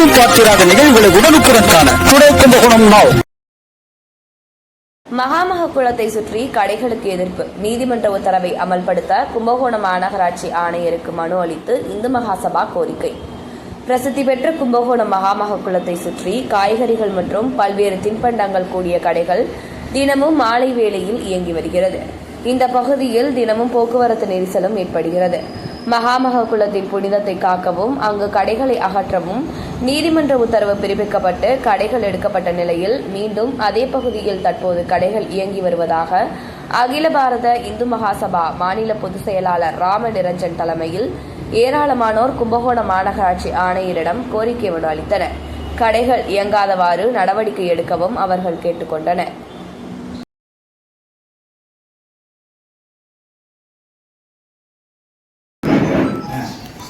எங்கும் பார்த்திராத நிகழ்வுகளை உடனுக்குடன் காண துணை கும்பகோணம் நாவ் மகாமக குளத்தை சுற்றி கடைகளுக்கு எதிர்ப்பு. நீதிமன்ற உத்தரவை அமல்படுத்த கும்பகோணம் மாநகராட்சி ஆணையருக்கு மனு அளித்து இந்து மகாசபா கோரிக்கை. பிரசித்தி பெற்ற கும்பகோணம் மகாமக குளத்தை சுற்றி காய்கறிகள் மற்றும் பல்வேறு தின்பண்டங்கள் கூடிய கடைகள் தினமும் மாலை வேளையில் இயங்கி வருகிறது. இந்த பகுதியில் தினமும் போக்குவரத்து நெரிசலும் ஏற்படுகிறது. மகாமக குளத்தின் புனிதத்தை காக்கவும் அங்கு கடைகளை அகற்றவும் நீதிமன்ற உத்தரவு பிறப்பிக்கப்பட்டு கடைகள் எடுக்கப்பட்ட நிலையில் மீண்டும் அதே பகுதியில் தற்போது கடைகள் இயங்கி வருவதாக அகில பாரத இந்து மகாசபா மாநில பொதுச் செயலாளர் ராம நிரஞ்சன் தலைமையில் ஏராளமானோர் கும்பகோணம் மாநகராட்சி ஆணையரிடம் கோரிக்கை மனு அளித்தனர். கடைகள் இயங்காதவாறு நடவடிக்கை எடுக்கவும் அவர்கள் கேட்டுக்கொண்டனர்.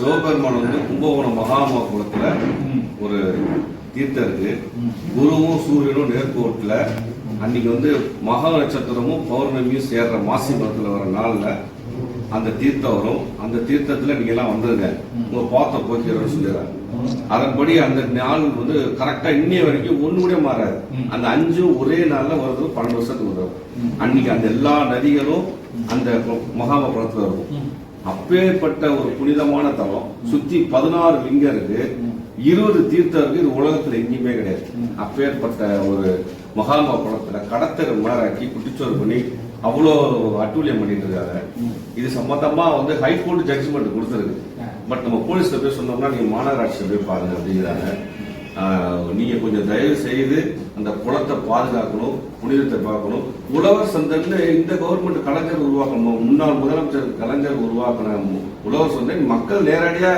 சிவபெருமான் வந்து கும்பகோணம் மகாமகுளத்துல ஒரு தீர்த்தம் இருக்கு. குருவும் சூரியனும் நேர்கோட்டில் அன்னைக்கு வந்து மகா நட்சத்திரமும் பௌர்ணமியும் சேர்ற மாசி மதத்துல வர நாள்ல அந்த தீர்த்தம் வரும். அந்த தீர்த்தத்துல நீங்க எல்லாம் வந்துருங்க. உங்க பாத்த போக்கிறோம்னு சொல்லிடுறாங்க. அதன்படி அந்த நாள் வந்து கரெக்டா இன்னைய வரைக்கும் ஒண்ணு கூட மாறாது. அந்த அஞ்சும் ஒரே நாள்ல வருது பன்னெண்டு வருஷத்துக்கு வரும் அன்னைக்கு அந்த எல்லா நதிகளும் அந்த மகாமகுளத்துல இருக்கும். அப்பேற்பட்ட ஒரு புனிதமான தலம் சுத்தி பதினாறு லிங்கம் இருக்கு. இருபது தீர்த்தம் இருக்கு. இது உலகத்துல எங்கேயுமே கிடையாது. அப்பேற்பட்ட ஒரு மகாமா குளத்துல கடத்தரை மேலாக்கி குட்டிச்சோறு பண்ணி அவ்வளோ அட்டூழியம் பண்ணிட்டு இருக்காங்க. இது சம்பந்தமா வந்து ஹைகோர்ட் ஜட்ஜ்மெண்ட் கொடுத்துருக்கு. பட் நம்ம போலீஸ்ல போய் சொன்னோம்னா நீங்க மாநகராட்சியில போய் பாருங்க அப்படிங்கிறாங்க. நீங்கள் நீங்க கொஞ்சம் தயவு செய்து அந்த குளத்தை பாதுகாக்கணும் புனிதத்தை பார்க்கணும். உழவர் சந்தைன்னு இந்த கவர்மெண்ட் கலைஞர் உருவாக்கணும் முன்னாள் முதலமைச்சர் கலைஞர் உருவாக்கின மு- உழவர் சந்தை மக்கள் நேரடியா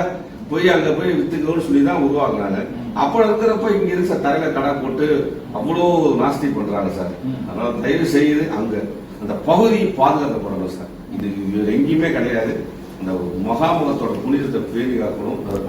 போய் அங்க போய் வித்துக்கணும்னு சொல்லி தான் உருவாக்குனாங்க அப்ப இருக்கிறப்ப இங்க இருக்கு சார் தரையில கடை போட்டு அவ்வளோ நாஸ்தி பண்றாங்க சார். அதனால தயவு செய்து அங்க அந்த பகுதி பாதுகாக்கப்படணும் சார். இது எங்கேயுமே கிடையாது. அந்த மகாமகத்தோட புனிதத்தை பேணி காக்கணும் அதை